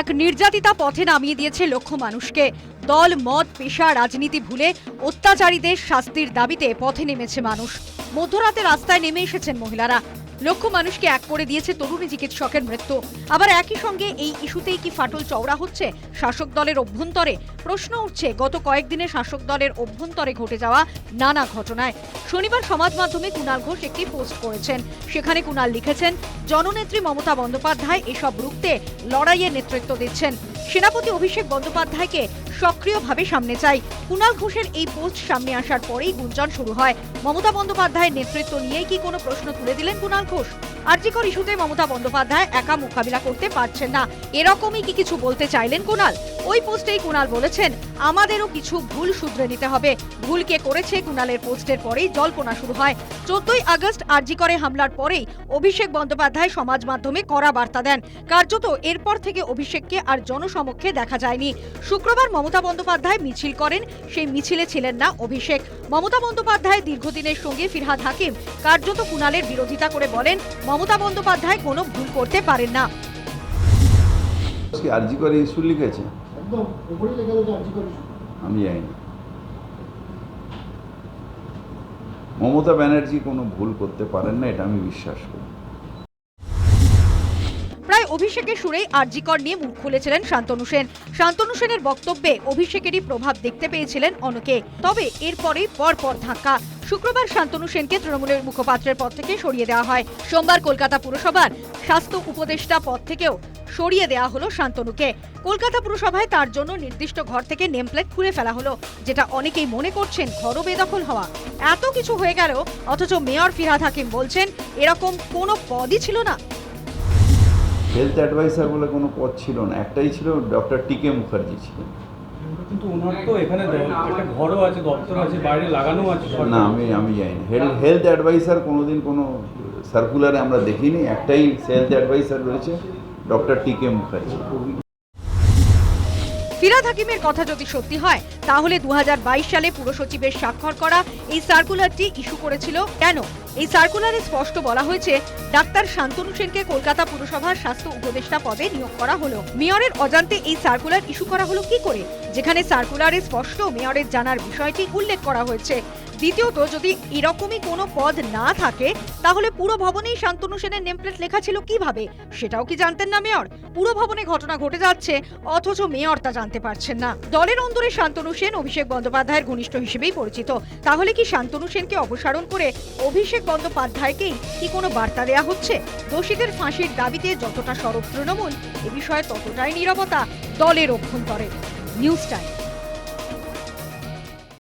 এক নির্যাতিতা পথে নামিয়ে দিয়েছে লক্ষ মানুষকে। দল, মত, পেশা, রাজনীতি ভুলে অত্যাচারীদের শাস্তির দাবিতে পথে নেমেছে মানুষ। মধ্যরাতে রাস্তায় নেমে এসেছেন মহিলারা। লক্ষ মানুষকে এক করে দিয়েছে তরুণী চিকিৎসকের মৃত্যু। আবার একই সঙ্গে এই ইস্যুতেই কি ফাটল চওড়া হচ্ছে? শাসক দলের অভ্যন্তরে প্রশ্ন উঠছে, গত কয়েকদিনে শাসক দলের অভ্যন্তরে ঘটে যাওয়া নানা ঘটনায়। শনিবার সমাজ মাধ্যমে কুণাল ঘোষ একটি পোস্ট করেছেন। সেখানে কুণাল লিখেছেন, জননেত্রী মমতা বন্দ্যোপাধ্যায় এসব রুখতে লড়াইয়ের নেতৃত্ব দিচ্ছেন। সেনাপতি অভিষেক বন্দ্যোপাধ্যায়কে সক্রিয়ভাবে সামনে চাই। কুণাল ঘোষের এই পোস্ট সামনে আসার পরেই গুঞ্জন শুরু হয়। মমতা বন্দ্যোপাধ্যায়ের নেতৃত্ব নিয়েই কি কোনো প্রশ্ন তুলে দিলেন কুণাল ঘোষ? আর্জিকর ইস্যুতে মমতা বন্দ্যোপাধ্যায় একা মোকাবিলা করতে পারছেন না। এরকমই কি কিছু বলতে চাইলেন কুণাল ওই পোস্টেই কুণাল বলেছেন, আমাদেরও কিছু ভুল শুধরে নিতে হবে। ভুল কে করেছে কুণালের পোস্টের পরেই জল্পনা শুরু হয়। চোদ্দই আগস্ট আরজিকরে হামলার পরেই অভিষেক বন্দ্যোপাধ্যায় সমাজ মাধ্যমে কড়া বার্তা দেন। কার্যত এরপর থেকে অভিষেককে আর জনসমক্ষে দেখা যায়নি। শুক্রবার মমতা বন্দ্যোপাধ্যায় মিছিল করেন সেই মিছিলে ছিলেন না অভিষেক। মমতা বন্দ্যোপাধ্যায় দীর্ঘদিনের সঙ্গে ফিরহাদ হাকিম। কার্যত কুণালের বিরোধিতা করে বলেন মমতা বন্দ্যোপাধ্যায় কোনো ভুল করতে পারেন না। কি আরজি করে ইস্যু লিখেছে? আমি জানি। মমতা ব্যানার্জি কোনো ভুল করতে পারেন না এটা আমি বিশ্বাস করি। অভিষেকের সুরেই আরজিকর নিয়ে মুখ খুলেছিলেন শান্তনু সেন। শান্তনু সেনের বক্তব্যে অভিষেকেরই প্রভাব দেখতে পেয়েছিলেন অনেকে। তবে এরপরেই পরপর ধাক্কা। শুক্রবার শান্তনু সেনকে তৃণমূলের মুখপাত্রের পদ থেকে সরিয়ে দেওয়া হয়। সোমবার কলকাতা পুরসভার স্বাস্থ্য উপদেষ্টা পদ থেকেও সরিয়ে দেওয়া হলো শান্তনুকে। কলকাতা পুরসভায় তার জন্য নির্দিষ্ট ঘর থেকে নেমপ্লেট খুলে ফেলা হলো, যেটা অনেকেই মনে করছেন ঘরও বেদখল হওয়া। এত কিছু হয়ে গেল, অথচ মেয়র ফিরহাদ হাকিম বলছেন, এরকম কোনো পদই ছিল না। হেলথ অ্যাডভাইসার বলে কোনো পদ ছিল না একটাই ছিল ডক্টর টিকে মুখার্জি ছিলেন। কিন্তু ওনার তো এখানে দ- একটা ঘরও আছে দপ্তর আছে বাইরে লাগানো আছে না আমি আমি জানি না। হেলথ হেলথ অ্যাডভাইসার কোনোদিন কোনো সার্কুলারে আমরা দেখিনি একটাই হেলথ অ্যাডভাইসার রয়েছে doctor T K Mukherjee. Firhad হাকিমের কথা যদি সত্যি হয়, তাহলে দু সালে পুরসচিবের স্বাক্ষর করা এই সার্কুলারটি ইস্যু করেছিল। কেন? এই সার্কুলারে স্পষ্ট বলা হয়েছে, ডাক্তার শান্তনু সেনকে কলকাতা পুরসভার স্বাস্থ্য উপদেষ্টা পদে নিয়োগ করা হলো। মেয়রের অজান্তে এই সার্কুলার ইস্যু করা হলো কি করে? যেখানে সার্কুলারে স্পষ্ট মেয়রের জানার বিষয়টি উল্লেখ করা হয়েছে। দ্বিতীয়ত, যদি এরকমই কোনো পদ না থাকে, তাহলে পুরো ভবনেই শান্তনু সেনের নেমপ্লেট লেখা ছিল কীভাবে? সেটাও কি জানতেন না, মেয়র? পুরো ভবনে ঘটনা ঘটে যাচ্ছে, অথচ মেয়র তা জানতে পারছেন না। দলের অন্দরে শান্তনু সেন, অভিষেক বন্দ্যোপাধ্যায়ের ঘনিষ্ঠ হিসেবেই পরিচিত। তাহলে কি শান্তনু সেনকে অপসারণ করে অভিষেক বন্দ্যোপাধ্যায়কেই কি কোনো বার্তা দেয়া হচ্ছে? দোষীদের ফাঁসির দাবিতে যতটা সরব তৃণমূল, এ বিষয়ে ততটাই নীরবতা দলের অভ্যন্তরে। News time.